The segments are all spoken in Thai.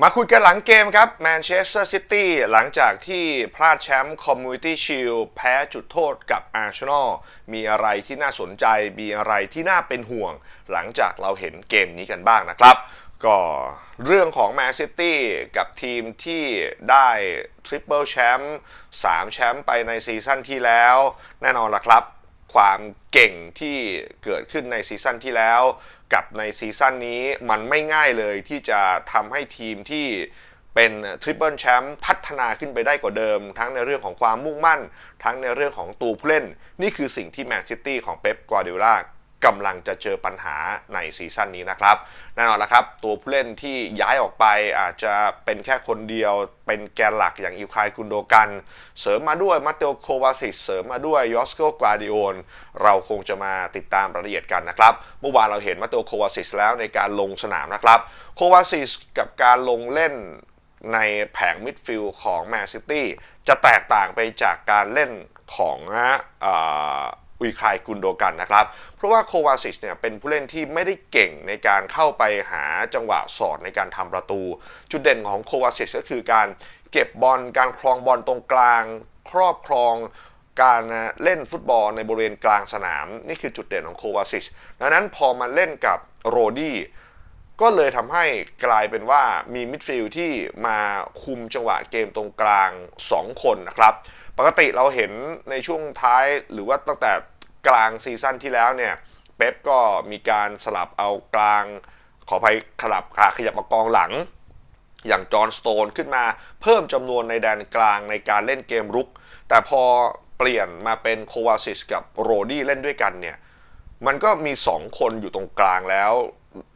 มาคุยกันหลังเกมครับแมนเชสเตอร์ซิตี้หลังจากที่พลาดแชมป์คอมมูนิตี้ชิลแพ้จุดโทษกับอาร์เซนอลมีอะไรที่น่าสนใจ มีอะไรที่น่าเป็นห่วง หลังจากเราเห็นเกมนี้กันบ้างนะครับ ก็เรื่องของแมนซิตี้กับทีมที่ได้ทริปเปิลแชมป์3แชมป์ไปในซีซั่นที่แล้ว แน่นอนละครับ ความเก่งที่เกิดขึ้นในซีซั่นที่แล้ว กับในซีซั่นนี้มันไม่ง่ายเลยที่จะทำให้ทีมที่เป็นทริปเปิลแชมป์พัฒนาขึ้นไปได้กว่าเดิม ทั้งในเรื่องของความมุ่งมั่น ทั้งในเรื่องของตัวผู้เล่น นี่คือสิ่งที่แมนซิตี้ของเป๊ปกวาร์ดิโอลา กำลังจะเจอปัญหาในซีซั่นนี้นะครับแน่นอนละครับ ตัวผู้เล่นที่ย้ายออกไปอาจจะเป็นแค่คนเดียว เป็นแกนหลักอย่างอิวคายกุนโดกัน เสริมมาด้วยมาเตโอโควาซิสเสริมมาด้วยยอสโกกวาดิโอนเราคงจะมาติดตามรายละเอียดกันนะครับ เมื่อวานเราเห็นมาเตโอโควาซิสแล้วในการลงสนามนะครับ โควาซิสกับการลงเล่นในแผงมิดฟิลด์ของแมนซิตี้จะแตกต่างไปจากการเล่นของอุยคายกุนโดกันนะครับ เพราะว่าโควาซิชเนี่ยเป็นผู้เล่นที่ไม่ได้เก่งในการเข้าไปหาจังหวะสอดในการทำประตู จุดเด่นของโควาซิชก็คือการเก็บบอลการครองบอลตรงกลาง ครอบครองการเล่นฟุตบอลในบริเวณกลางสนาม นี่คือจุดเด่นของโควาซิชดังนั้นพอมาเล่นกับโรดี้ก็เลยทำให้กลายเป็นว่ามีมิดฟิลด์ที่มาคุมจังหวะเกมตรงกลาง 2 คนนะครับ ปกติเราเห็นในช่วงท้ายหรือว่าตั้งแต่ กลางซีซั่นที่แล้วเนี่ยเป๊ปก็มีการสลับเอากลาง ขออภัยขลับขาขยับมากองหลัง อย่างจอห์นสโตนขึ้นมาเพิ่มจำนวนในแดนกลางในการเล่นเกมรุก แต่พอเปลี่ยนมาเป็นโควาซิสกับโรดี้เล่นด้วยกันเนี่ยมันก็มี 2 คนอยู่ตรงกลางแล้ว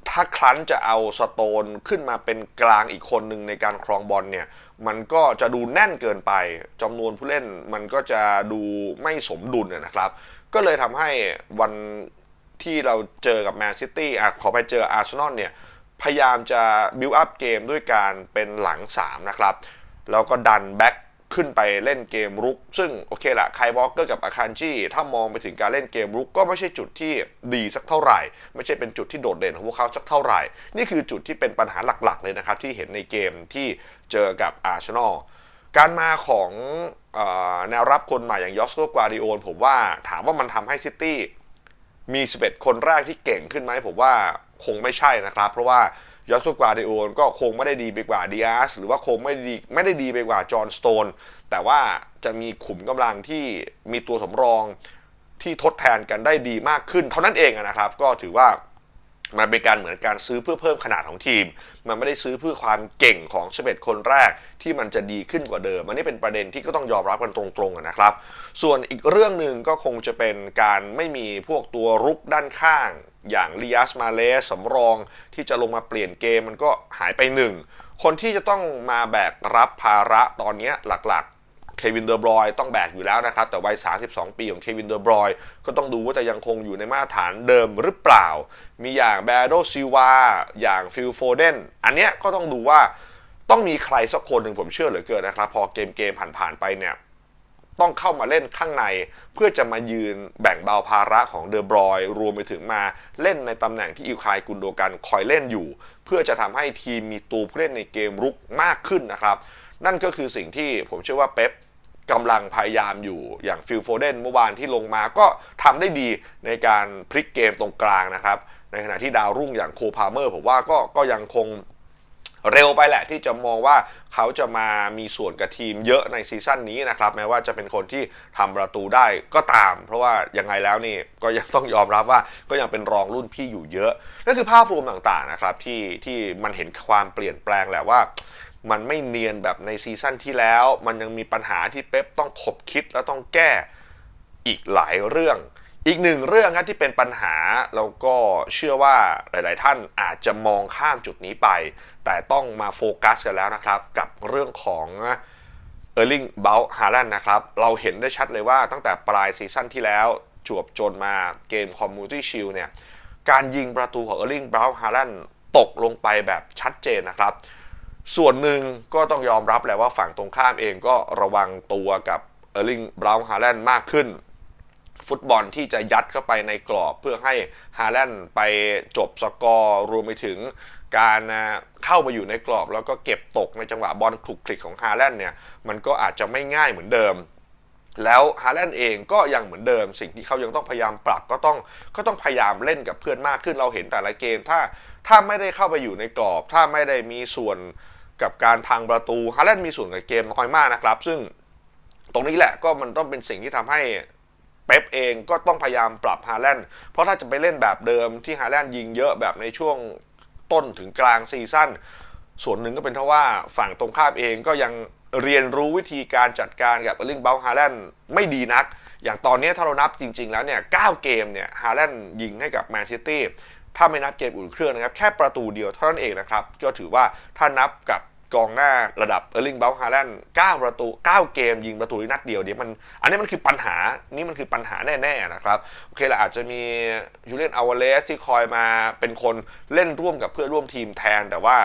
ถ้าครั้นจะเอาสโตนขึ้นมาเป็นกลางอีกคนหนึ่งในการครองบอลเนี่ย มันก็จะดูแน่นเกินไปจำนวนผู้เล่นมันก็จะดูไม่สมดุลนะครับ ก็เลยทำให้วันที่เราเจอกับแมนซิตี้อะขอไปเจออาร์เซนอลเนี่ย พยายามจะบิวอัพเกมด้วยการเป็นหลัง 3 นะครับ แล้วก็ดันแบ็คขึ้นไปเล่นเกมรุก ซึ่งโอเคละไควอลเกอร์กับอาคารจีถ้ามองไปถึงการเล่นเกมรุกก็ไม่ใช่จุดที่ดีสักเท่าไหร่ ไม่ใช่เป็นจุดที่โดดเด่นของพวกเขาสักเท่าไหร่ นี่คือจุดที่เป็นปัญหาหลักๆ เลยนะครับ ที่เห็นในเกมที่เจอกับอาร์เซนอล การมาของออแนวรับคนใหม่อย่างยอสโกกวาดิโอนผมว่าถามว่ามันทำให้ซิตี้มี 11 คนแรกที่เก่งขึ้นไหมผมว่าคงไม่ใช่นะครับ เพราะว่ายอสโกกวาดิโอนก็คงไม่ได้ดีไปกว่าดิอาสหรือว่าคงไม่ดีไม่ได้ดีไปกว่าจอห์นสโตนแต่ว่าจะมีขุมกำลังที่มีตัวสำรองที่ทดแทนกันได้ดีมากขึ้น เท่านั้นเองนะครับ ก็ถือว่า มันเป็นการเหมือนการซื้อเพื่อเพิ่มขนาดของทีม มันไม่ได้ซื้อเพื่อความเก่งของ11คนแรกที่มันจะดีขึ้นกว่าเดิม อันนี้เป็นประเด็นที่ก็ต้องยอมรับกันตรงๆนะครับ ส่วนอีกเรื่องหนึ่งก็คงจะเป็นการไม่มีพวกตัวรุกด้านข้าง อย่างลีอัสมาเลสสำรองที่จะลงมาเปลี่ยนเกมมันก็หายไปหนึ่ง คนที่จะต้องมาแบกรับภาระตอนนี้หลักๆ เควินเดอร์บรอยต้องแบกอยู่แล้วนะครับ แต่วัย 32 ปีของเควินเดอร์บรอยก็ต้องดูว่าจะยังคงอยู่ในมาตรฐานเดิมหรือเปล่า มีอย่างแบโดซิวาอย่างฟิลโฟเดนอันเนี้ยก็ต้องดูว่าต้องมีใครสักคนหนึ่งผมเชื่อเหลือเกินนะครับ พอเกมเกมผ่านๆไปเนี่ยต้องเข้ามาเล่นข้างในเพื่อจะมายืนแบ่งเบาภาระของเดอบรอย รวมไปถึงมาเล่นในตำแหน่งที่อิวคายกุนโดกันคอยเล่นอยู่ เพื่อจะทำให้ทีมมีตัวผู้เล่นในเกมรุกมากขึ้นนะครับ นั่นก็คือสิ่งที่ผมเชื่อว่าเป๊ป กำลังพยายามอยู่อย่างฟิลโฟเดนเมื่อวานที่ลงมาก็ทำได้ดีในการพลิกเกมตรงกลางนะครับ ในขณะที่ดาวรุ่งอย่างโคพาเมอร์ผมว่าก็ก็ยังคงเร็วไปแหละที่จะมองว่าเขาจะมามีส่วนกับทีมเยอะในซีซั่นนี้นะครับ แม้ว่าจะเป็นคนที่ทำประตูได้ก็ตาม เพราะว่ายังไงแล้วนี่ก็ยังต้องยอมรับว่าก็ยังเป็นรองรุ่นพี่อยู่เยอะนั่นคือภาพรวมต่างๆนะครับที่ที่มันเห็นความเปลี่ยนแปลงแหละว่า มันไม่เนียนแบบในซีซั่นที่แล้ว มันยังมีปัญหาที่เป๊ปต้องขบคิดและต้องแก้อีกหลายเรื่อง อีกหนึ่งเรื่องครับที่เป็นปัญหาแล้วก็เชื่อว่าหลาย ๆ ท่านอาจจะมองข้ามจุดนี้ไป แต่ต้องมาโฟกัสกันแล้วนะครับ กับเรื่องของเออร์ลิงเบลฮาแลนด์นะครับ เราเห็นได้ชัดเลยว่าตั้งแต่ปลายซีซั่นที่แล้วจวบจนมาเกมคอมมูนิตี้ชิลเนี่ยการยิงประตูของเออร์ลิงเบลฮาแลนด์ตกลงไปแบบชัดเจนนะครับ ส่วนหนึ่งก็ต้องยอมรับแหละว่าฝั่งตรงข้ามเองก็ระวังตัวกับเออร์ลิงเบลฮาแลนด์มากขึ้น ฟุตบอลที่จะยัดเข้าไปในกรอบเพื่อให้ฮาแลนด์ไปจบสกอร์รวมไปถึงการเข้ามาอยู่ในกรอบแล้วก็เก็บตกในจังหวะบอลคลุกคลิกของฮาแลนด์เนี่ยมันก็อาจจะไม่ง่ายเหมือนเดิมแล้วฮาแลนด์เองก็ยังเหมือนเดิม สิ่งที่เขายังต้องพยายามปรับก็ต้องก็ต้องพยายามเล่นกับเพื่อนมากขึ้นเราเห็นแต่ละเกมถ้าถ้าไม่ได้เข้าไปอยู่ในกรอบ ถ้าไม่ได้มีส่วน กับการพังประตูฮาแลนด์มีส่วนกับเกมน้อยมากนะครับ ซึ่งตรงนี้แหละก็มันต้องเป็นสิ่งที่ทำให้เป๊ปเองก็ต้องพยายามปรับฮาแลนด์เพราะถ้าจะไปเล่นแบบเดิมที่ฮาแลนด์ยิงเยอะแบบในช่วงต้นถึงกลางซีซั่นส่วนหนึ่งก็เป็นเพราะว่าฝั่งตรงข้ามเองก็ยังเรียนรู้วิธีการจัดการกับเออร์ลิงเบลฮาแลนด์ไม่ดีนัก อย่างตอนนี้ถ้าเรานับจริง ๆ แล้วเนี่ย 9 เกมเนี่ยฮาแลนด์ยิงให้กับแมนซิตี้ ถ้าไม่นับเกมอุ่นเครื่องนะครับ แค่ประตูเดียวเท่านั้นเองนะครับ ก็ถือว่าถ้านับกับกองหน้าระดับเออร์ลิงเบลฮาแลนด์9ประตู 9 เกมยิงประตูทีนัดเดียวเนี่ยวมัน อันนี้มันคือปัญหา นี่มันคือปัญหาแน่ ๆ นะครับ โอเคละอาจจะมียูเลียนอาวาเลสที่คอยมาเป็นคนเล่นร่วมกับเพื่อนร่วมทีมแทน แต่ว่า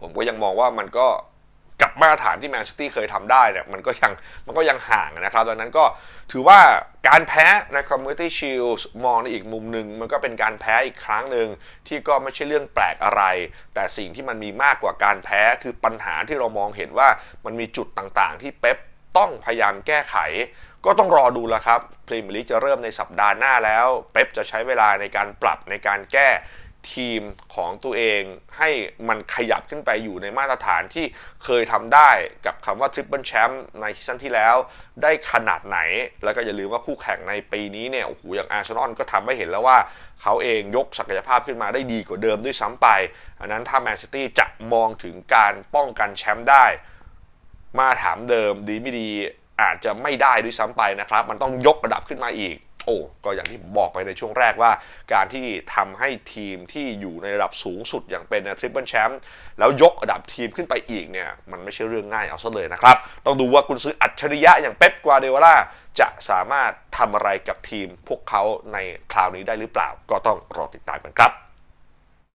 ผมก็ยังมองว่ามันก็กับมาตรฐานที่แมนซิตี้เคยทำได้เนี่ยมันก็ยังมันก็ยังห่างนะครับ ดังนั้นก็ถือว่า การแพ้ใน Community Shield มองในอีกมุมหนึ่งมันก็เป็นการแพ้อีกครั้งหนึ่งที่ก็ไม่ใช่เรื่องแปลกอะไร แต่สิ่งที่มันมีมากกว่าการแพ้คือปัญหาที่เรามองเห็นว่ามันมีจุดต่างๆ ที่เป๊ปต้องพยายามแก้ไข ก็ต้องรอดูแล้วครับพรีเมียร์ลีกจะเริ่มในสัปดาห์หน้าแล้ว เป๊ปจะใช้เวลาในการปรับในการแก้ ทีมของตัวเองให้มันขยับขึ้นไปอยู่ในมาตรฐานที่เคยทำได้กับคำว่าทริปเปิลแชมป์ในซีซั่นที่แล้วได้ขนาดไหน แล้วก็อย่าลืมว่าคู่แข่งในปีนี้เนี่ยโอ้โหอย่างอาร์เซนอลก็ทำให้เห็นแล้วว่าเขาเองยกศักยภาพขึ้นมาได้ดีกว่าเดิมด้วยซ้ำไปอันนั้นถ้าแมนซิตี้จะมองถึงการป้องกันแชมป์ได้ มาถามเดิมดีไม่ดีอาจจะไม่ได้ด้วยซ้ำไปนะครับ มันต้องยกระดับขึ้นมาอีก โอ้ก็อย่างที่ผมบอกไปในช่วงแรกว่า การที่ทำให้ทีมที่อยู่ในระดับสูงสุดอย่างเป็นทริปเปิลแชมป์แล้วยกระดับทีมขึ้นไปอีกเนี่ย มันไม่ใช่เรื่องง่ายเอาซะเลยนะครับ ต้องดูว่าคุณซื้ออัจฉริยะอย่างเป๊ปกวาเดวล่าจะสามารถทำอะไรกับทีมพวกเขาในคราวนี้ได้หรือเปล่า ก็ต้องรอติดตามกันครับ